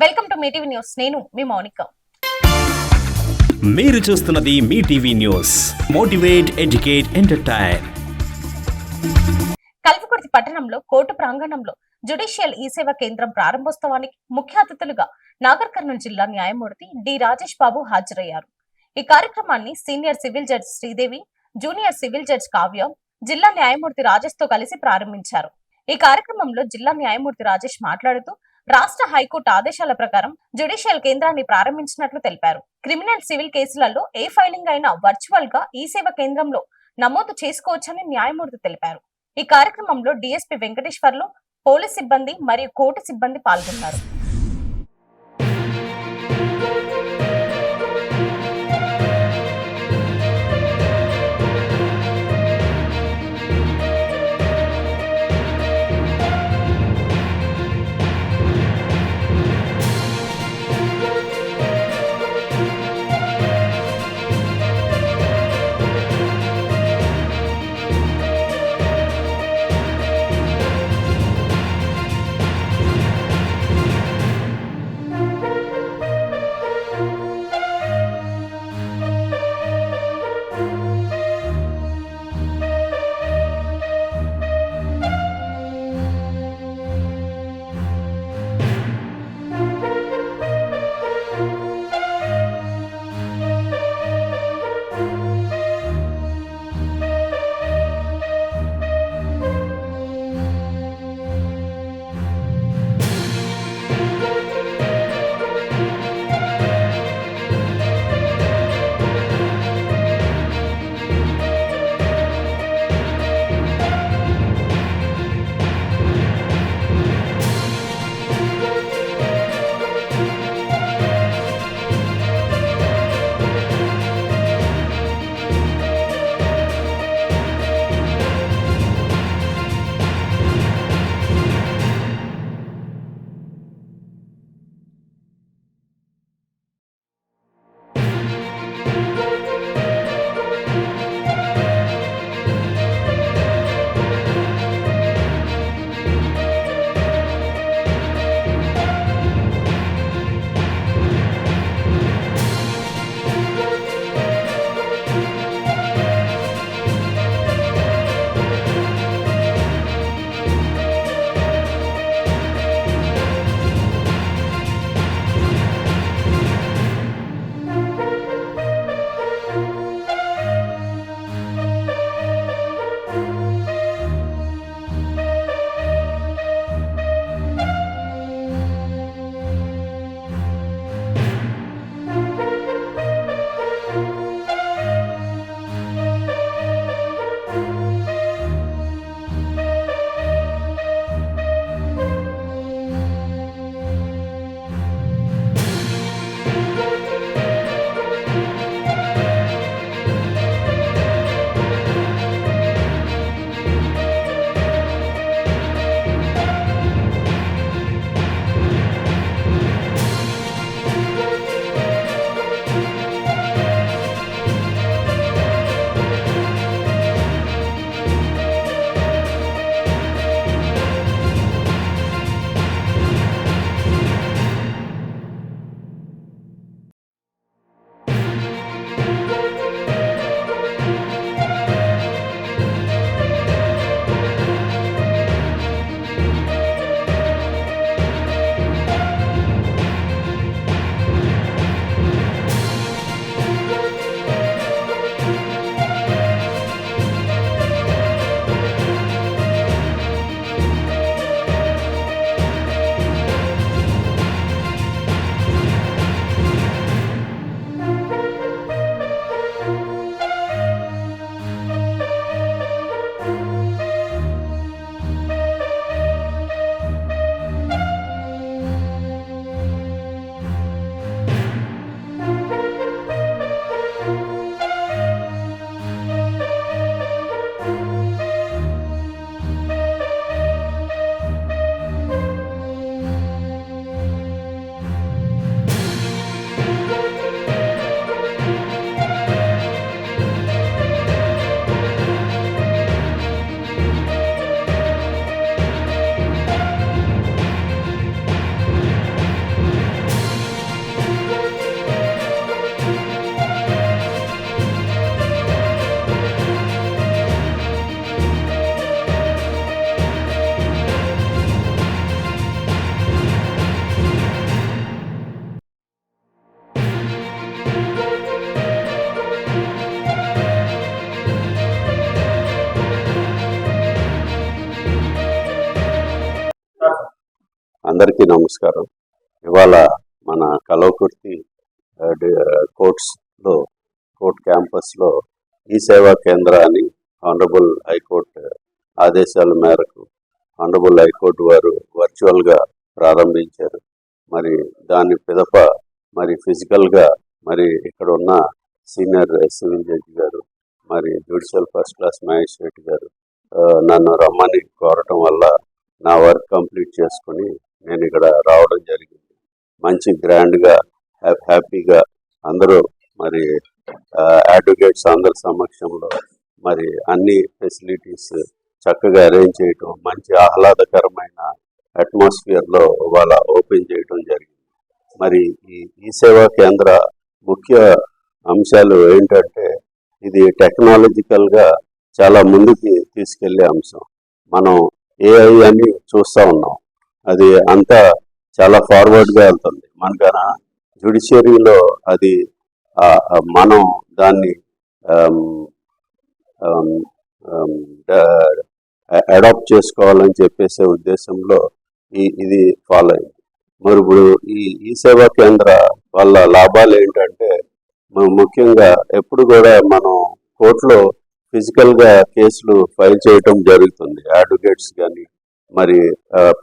Welcome to Mee TV news. నేను మీ మౌనిక. మీరు చూస్తున్నది Mee TV news. Motivate educate entertain. Kalwakurthy పట్టణంలో కోర్టు ప్రాంగణంలో జుడిషియల్ ఈ సేవ కేంద్రం ప్రారంభోత్సవానికి ముఖ్య అతిథులుగా నాగర్ కర్నూలు జిల్లా న్యాయమూర్తి డి రాజేష్ బాబు హాజరయ్యారు. ఈ కార్యక్రమాన్ని senior civil judge Sridevi junior civil judge Kavya జిల్లా న్యాయమూర్తి రాజేష్తో కలిసి ప్రారంభించారు. ఈ కార్యక్రమంలో జిల్లా న్యాయమూర్తి రాజేష్ మాట్లాడుతూ రాష్ట్ర హైకోర్టు ఆదేశాల ప్రకారం జ్యుడిషియల్ కేంద్రాన్ని ప్రారంభించినట్లు తెలిపారు. క్రిమినల్ సివిల్ కేసులలో ఏ ఫైలింగ్ అయినా వర్చువల్గా ఈ సేవ కేంద్రంలో నమోదు చేసుకోవచ్చని న్యాయమూర్తి తెలిపారు. ఈ కార్యక్రమంలో డిఎస్పీ వెంకటేశ్వర్లు పోలీస్ సిబ్బంది మరియు కోర్టు సిబ్బంది పాల్గొన్నారు. అందరికీ నమస్కారం. ఇవాళ మన కలవకుర్తి కోర్ట్స్లో కోర్ట్ క్యాంపస్లో ఈ సేవా కేంద్రాన్ని ఆనరబుల్ హైకోర్టు ఆదేశాల మేరకు ఆనరబుల్ హైకోర్టు వారు వర్చువల్గా ప్రారంభించారు. మరి దాని పిదప మరి ఫిజికల్గా మరి ఇక్కడ ఉన్న సీనియర్ సివిల్ జడ్జి గారు మరి జ్యుడిషియల్ ఫస్ట్ క్లాస్ మ్యాజిస్ట్రేట్ గారు నన్ను రమ్మని కోరటం వల్ల నా వర్క్ కంప్లీట్ చేసుకుని నేను ఇక్కడ రావడం జరిగింది. మంచి గ్రాండ్గా హ్యాపీగా అందరూ మరి అడ్వకేట్స్ అందరి సమక్షంలో మరి అన్ని ఫెసిలిటీస్ చక్కగా అరేంజ్ చేయటం మంచి ఆహ్లాదకరమైన అట్మాస్ఫియర్లో వాళ్ళ ఓపెన్ చేయటం జరిగింది. మరి ఈ ఈ సేవా కేంద్ర ముఖ్య అంశాలు ఏంటంటే ఇది టెక్నాలజికల్గా చాలా ముందుకి తీసుకెళ్ళే అంశం. మనం ఏఐ అని చూస్తూ ఉన్నాం. అది అంతా చాలా ఫార్వర్డ్గా వెళ్తుంది. మనకన జ్యుడిషియరీలో అది మనం దాన్ని అడాప్ట్ చేసుకోవాలని చెప్పేసే ఉద్దేశంలో ఈ ఇది ఫాలో అయింది. మరి ఇప్పుడు ఈ ఈ సేవా కేంద్ర వల్ల లాభాలు ఏంటంటే ముఖ్యంగా ఎప్పుడు కూడా మనం కోర్టులో ఫిజికల్గా కేసులు ఫైల్ చేయటం జరుగుతుంది. అడ్వకేట్స్ కానీ మరి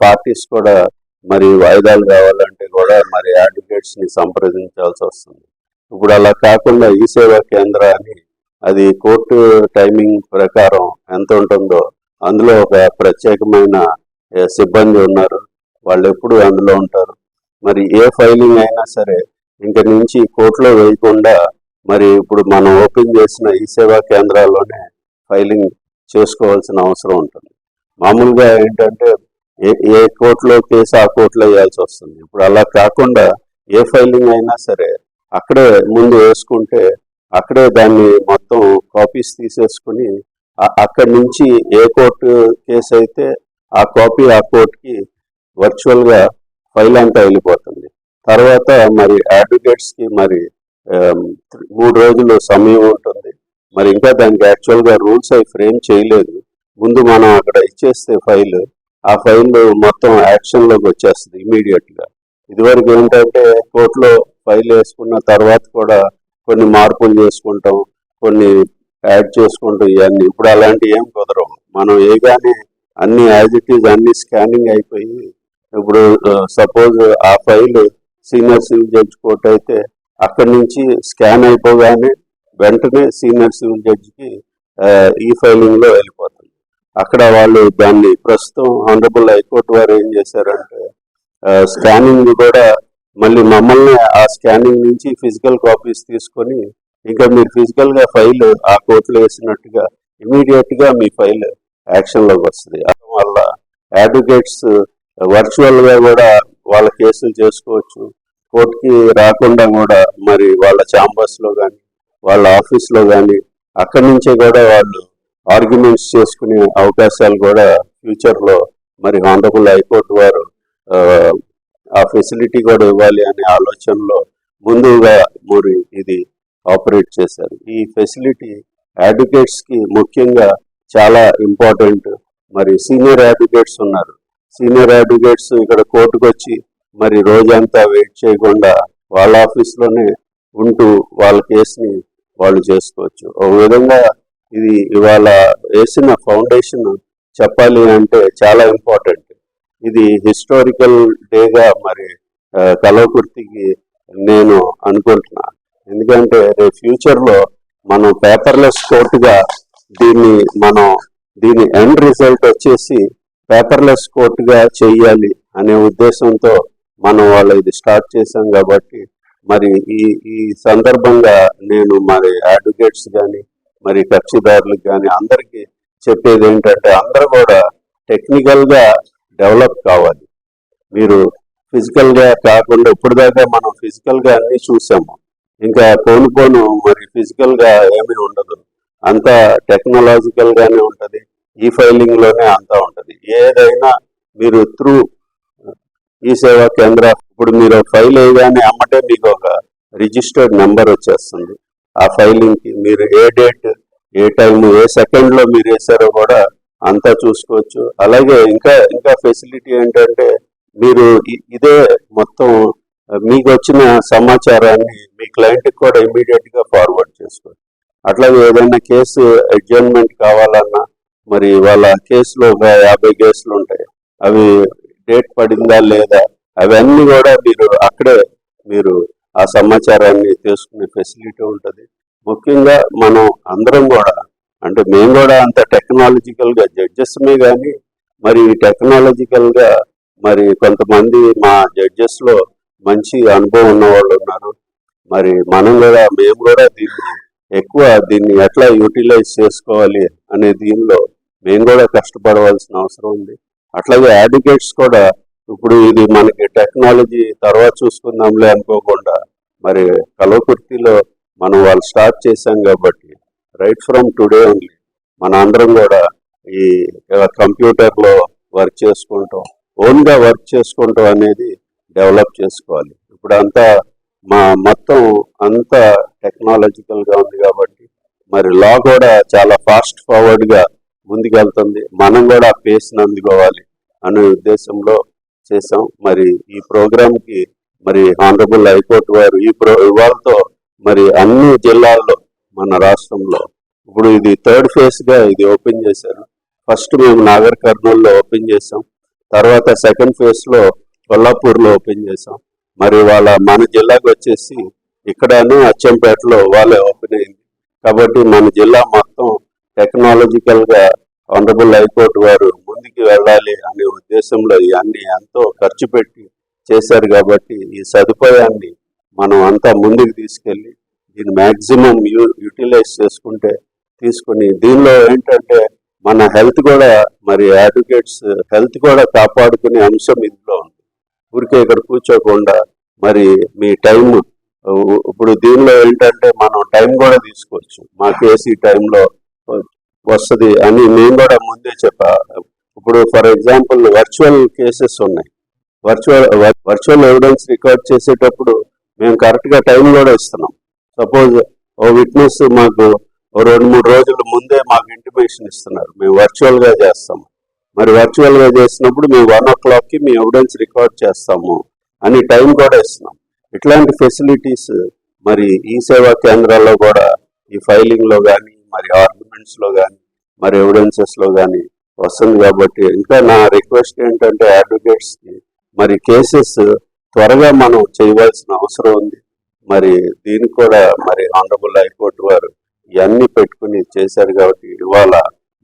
పార్టీస్ కూడా మరి వాయిదాలు కావాలంటే కూడా మరి అడ్వకేట్స్ని సంప్రదించాల్సి వస్తుంది. ఇప్పుడు అలా కాకుండా ఈ సేవా కేంద్రాన్ని అది కోర్టు టైమింగ్ ప్రకారం ఎంత ఉంటుందో అందులో ఒక ప్రత్యేకమైన సిబ్బంది ఉన్నారు. వాళ్ళు ఎప్పుడు అందులో ఉంటారు. మరి ఏ ఫైలింగ్ అయినా సరే ఇంక నుంచి కోర్టులో వేయకుండా మరి ఇప్పుడు మనం ఓపెన్ చేసిన ఈ సేవా కేంద్రాల్లోనే ఫైలింగ్ చేసుకోవాల్సిన అవసరం ఉంటుంది. మామూలుగా ఏంటంటే ఏ ఏ కోర్టులో కేసు ఆ కోర్టులో వేయాల్సి వస్తుంది. ఇప్పుడు అలా కాకుండా ఏ ఫైలింగ్ అయినా సరే అక్కడే ముందు వేసుకుంటే అక్కడే దాన్ని మొత్తం కాపీస్ తీసేసుకుని అక్కడి నుంచి ఏ కోర్టు కేసు అయితే ఆ కాపీ ఆ కోర్టుకి వర్చువల్గా ఫైల్ అంతా వెళ్ళిపోతుంది. తర్వాత మరి అడ్వకేట్స్కి మరి మూడు రోజులు సమయం ఉంటుంది. మరి ఇంకా దానికి యాక్చువల్గా రూల్స్ అవి ఫ్రేమ్ చేయలేదు. ముందు మనం అక్కడ ఇచ్చేస్తే ఫైల్ ఆ ఫైల్ మొత్తం యాక్షన్లోకి వచ్చేస్తుంది ఇమీడియట్గా. ఇదివరకు ఏంటంటే కోర్టులో ఫైల్ వేసుకున్న తర్వాత కూడా కొన్ని మార్పులు చేసుకుంటాం కొన్ని యాడ్ చేసుకుంటాం ఇవన్నీ. ఇప్పుడు అలాంటివి ఏం కుదరవు. మనం ఏగానే అన్ని యాజ్ ఇట్ ఈజ్ అన్ని స్కానింగ్ అయిపోయి ఇప్పుడు సపోజ్ ఆ file senior civil judge court అయితే అక్కడి నుంచి స్కాన్ అయిపోగానే వెంటనే సీనియర్ సివిల్ జడ్జికి ఈ ఫైలింగ్లో వెళ్ళిపోతుంది అక్కడ వాళ్ళు దాన్ని ప్రస్తుతం ఆనరబుల్ హైకోర్టు వారు ఏం చేశారంటే స్కానింగ్ కూడా మళ్ళీ మమ్మల్ని ఆ స్కానింగ్ నుంచి ఫిజికల్ కాపీస్ తీసుకొని ఇంకా మీరు ఫిజికల్గా ఫైల్ ఆ కోర్టులో వేసినట్టుగా ఇమీడియట్గా మీ ఫైల్ యాక్షన్లోకి వస్తుంది వల్ల అడ్వకేట్స్ వర్చువల్గా కూడా వాళ్ళ కేసులు చేసుకోవచ్చు. కోర్టుకి రాకుండా కూడా మరి వాళ్ళ ఛాంబర్స్లో కానీ వాళ్ళ ఆఫీస్లో కానీ అక్కడి నుంచే కూడా వాళ్ళు ఆర్గ్యుమెంట్స్ చేసుకునే అవకాశాలు కూడా ఫ్యూచర్లో మరి ఆనరబుల్ హైకోర్టు వారు ఆ, ఫెసిలిటీ కూడా ఇవ్వాలి అనే ఆలోచనలో ముందుగా మరి ఇది ఆపరేట్ చేశారు. ఈ ఫెసిలిటీ అడ్వకేట్స్కి ముఖ్యంగా చాలా ఇంపార్టెంట్. మరి సీనియర్ అడ్వకేట్స్ ఉన్నారు. సీనియర్ అడ్వకేట్స్ ఇక్కడ కోర్టుకు వచ్చి మరి రోజంతా వెయిట్ చేయకుండా వాళ్ళ ఆఫీస్లోనే ఉంటూ వాళ్ళ కేసుని వాళ్ళు చేసుకోవచ్చు. ఒక విధంగా ఇది ఇవాళ వేసిన ఫౌండేషన్ చెప్పాలి అంటే చాలా ఇంపార్టెంట్. ఇది హిస్టారికల్ డేగా మరి కలవకుర్తికి నేను అనుకుంటున్నా. ఎందుకంటే రేపు ఫ్యూచర్లో మనం పేపర్లెస్ కోర్టుగా దీన్ని మనం దీని ఎండ్ రిజల్ట్ వచ్చేసి పేపర్లెస్ కోర్టుగా చేయాలి అనే ఉద్దేశంతో మనం వాళ్ళ ఇది స్టార్ట్ చేశాం కాబట్టి మరి ఈ ఈ సందర్భంగా నేను మరి అడ్వకేట్స్ కానీ మరి కక్షిదారులకు కానీ అందరికీ చెప్పేది ఏంటంటే అందరూ కూడా టెక్నికల్గా డెవలప్ కావాలి. మీరు ఫిజికల్గా కాకుండా ఇప్పటిదాకా మనం ఫిజికల్గా అన్నీ అన్ని చూసాము. ఇంకా పోను పోను మరి ఫిజికల్గా ఏమీ ఉండదు. అంతా టెక్నాలజికల్గానే ఉంటుంది. ఈ ఫైలింగ్లోనే అంతా ఉంటుంది. ఏదైనా మీరు త్రూ ఈ సేవా కేంద్ర ఇప్పుడు మీరు ఫైల్ వేయగానే అమ్మటే మీకు ఒక రిజిస్టర్డ్ నెంబర్ వచ్చేస్తుంది. ఆ ఫైలింగ్కి మీరు ఏ డేట్ ఏ టైం ఏ సెకండ్లో మీరు వేసారో కూడా అంతా చూసుకోవచ్చు. అలాగే ఇంకా ఇంకా ఫెసిలిటీ ఏంటంటే మీరు ఇదే మొత్తం మీకు వచ్చిన సమాచారాన్ని మీ క్లయింట్కి కూడా ఇమీడియట్గా ఫార్వర్డ్ చేసుకోవచ్చు. అట్లాగే ఏదైనా కేసు అడ్జర్న్మెంట్ కావాలన్నా మరి వాళ్ళ కేసులో ఒక యాభై కేసులు ఉంటాయి. అవి డేట్ పడిందా లేదా అవన్నీ కూడా మీరు అక్కడే మీరు ఆ సమాచారాన్ని తీసుకునే ఫెసిలిటీ ఉంటుంది. ముఖ్యంగా మనం అందరం కూడా అంటే మేము కూడా అంత టెక్నాలజికల్గా జడ్జెస్మే కానీ మరి టెక్నాలజికల్గా మరి కొంతమంది మా జడ్జెస్లో మంచి అనుభవం ఉన్న వాళ్ళు ఉన్నారు. మరి మనం కూడా మేము కూడా దీన్ని ఎక్కువ దీన్ని ఎట్లా యూటిలైజ్ చేసుకోవాలి అనే దీనిలో మేము కూడా కష్టపడవలసిన అవసరం ఉంది. అట్లాగే అడ్వకేట్స్ కూడా ఇప్పుడు ఇది మనకి టెక్నాలజీ తర్వాత చూసుకుందాంలే అనుకోకుండా మరి కలవకుర్తిలో మనం వాళ్ళు స్టార్ట్ చేశాం కాబట్టి రైట్ ఫ్రమ్ టుడే ఓన్లీ మన అందరం కూడా ఈ కంప్యూటర్లో వర్క్ చేసుకుంటాం ఓన్గా వర్క్ చేసుకుంటాం అనేది డెవలప్ చేసుకోవాలి. ఇప్పుడు అంతా మా మొత్తం అంతా టెక్నాలజికల్గా ఉంది కాబట్టి మరి లా కూడా చాలా ఫాస్ట్ ఫార్వర్డ్గా ముందుకెళ్తుంది. మనం కూడా పేస్ని అందుకోవాలి అనే ఉద్దేశంలో చేసాం మరి ఈ ప్రోగ్రామ్కి మరి ఆనరబుల్ హైకోర్టు వారు ఈ ప్రో ఇవాళతో మరి అన్ని జిల్లాల్లో మన రాష్ట్రంలో ఇప్పుడు ఇది థర్డ్ ఫేజ్గా ఇది ఓపెన్ చేశారు. ఫస్ట్ మేము నాగర్ కర్నూలులో ఓపెన్ చేసాం తర్వాత సెకండ్ ఫేజ్లో కొల్లాపూర్లో ఓపెన్ చేసాం మరి వాళ్ళ మన జిల్లాకు వచ్చేసి ఇక్కడనే అచ్చంపేటలో వాళ్ళే ఓపెన్ అయింది. కాబట్టి మన జిల్లా మొత్తం టెక్నాలజికల్గా ఆనరబుల్ హైకోర్టు వారు ముందుకు వెళ్ళాలి అనే ఉద్దేశంలో ఇవన్నీ ఎంతో ఖర్చు పెట్టి చేశారు కాబట్టి ఈ సదుపాయాన్ని మనం అంతా ముందుకు తీసుకెళ్ళి దీన్ని మ్యాక్సిమం యూ యూటిలైజ్ చేసుకుంటే తీసుకుని దీనిలో ఏంటంటే మన హెల్త్ కూడా మరి అడ్వకేట్స్ హెల్త్ కూడా కాపాడుకునే అంశం ఇందులో ఉంది. ఊరికే ఇక్కడ కూర్చోకుండా మరి మీ టైం ఇప్పుడు దీనిలో ఏంటంటే మనం టైం కూడా తీసుకోవచ్చు. మా కేసీ టైంలో వస్తుంది అని మేము కూడా ముందే చెప్పా. ఇప్పుడు ఫర్ ఎగ్జాంపుల్ వర్చువల్ కేసెస్ ఉన్నాయి. వర్చువల్ వర్చువల్ ఎవిడెన్స్ రికార్డ్ చేసేటప్పుడు మేము కరెక్ట్గా టైం కూడా ఇస్తున్నాం. సపోజ్ ఓ విట్నెస్ మాకు ఓ రెండు మూడు రోజుల ముందే మాకు ఇంటిమేషన్ ఇస్తున్నారు. మేము వర్చువల్గా చేస్తాము. మరి వర్చువల్గా చేసినప్పుడు మేము వన్ ఓ క్లాక్కి మీ మేము ఎవిడెన్స్ రికార్డ్ చేస్తాము అని టైం కూడా ఇస్తున్నాం. ఇట్లాంటి ఫెసిలిటీస్ మరి ఈ సేవా కేంద్రాల్లో కూడా ఈ ఫైలింగ్లో కానీ మరి ఆర్గ్యుమెంట్స్లో కానీ మరి ఎవిడెన్సెస్లో కానీ వస్తుంది కాబట్టి ఇంకా నా రిక్వెస్ట్ ఏంటంటే అడ్వకేట్స్కి మరి కేసెస్ త్వరగా మనం చేయవలసిన అవసరం ఉంది. మరి దీనికి కూడా మరి ఆనరబుల్ హైకోర్టు వారు ఇవన్నీ పెట్టుకుని చేశారు కాబట్టి ఇవాళ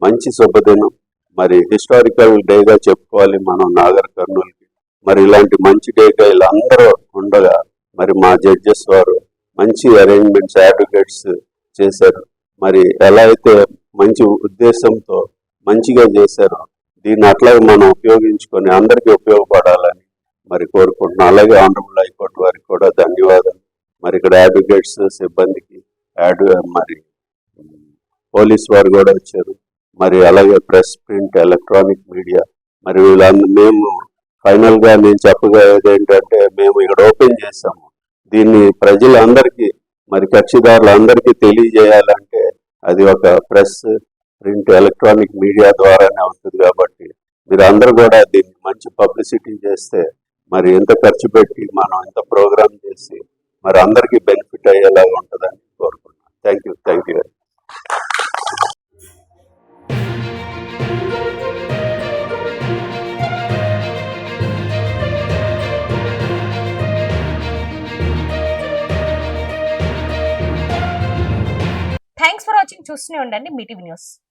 మంచి శుభదినం. మరి హిస్టారికల్ డేగా చెప్పుకోవాలి మనం నాగర్ కర్నూలుకి. మరి ఇలాంటి మంచి డేగా వీళ్ళందరూ ఉండగా మరి మా జడ్జెస్ వారు మంచి అరేంజ్మెంట్స్ అడ్వకేట్స్ చేశారు. మరి ఎలా అయితే మంచి ఉద్దేశంతో మంచిగా చేశారో దీన్ని అట్లాగే మనం ఉపయోగించుకొని అందరికీ ఉపయోగపడాలని మరి కోరుకుంటున్నాం అలాగే ఆనరబుల్ హైకోర్టు వారికి కూడా ధన్యవాదాలు. మరి ఇక్కడ అడ్వకేట్స్ సిబ్బందికి యాడ్ మరి పోలీస్ వారు కూడా వచ్చారు. మరి అలాగే ప్రెస్ ప్రింట్ ఎలక్ట్రానిక్ మీడియా మరి వీళ్ళందరూ మేము ఫైనల్గా నేను చెప్పగలిగేది ఏంటంటే మేము ఇక్కడ ఓపెన్ చేసాము దీన్ని ప్రజలందరికీ మరి కక్షిదారులందరికీ తెలియజేయాలంటే అది ఒక ప్రెస్ ప్రింట్ ఎలక్ట్రానిక్ మీడియా ద్వారానే అవుతుంది కాబట్టి మీరు అందరూ కూడా దీన్ని మంచి పబ్లిసిటీ చేస్తే మరి ఎంత ఖర్చు పెట్టి మనం ఎంత ప్రోగ్రామ్ చేసి మరి అందరికీ బెనిఫిట్ అయ్యేలాగా ఉంటుందని కోరుకుంటున్నాను. Thank you thank you. Thanks for watching చూస్తూనే ఉండండి. Mee TV news.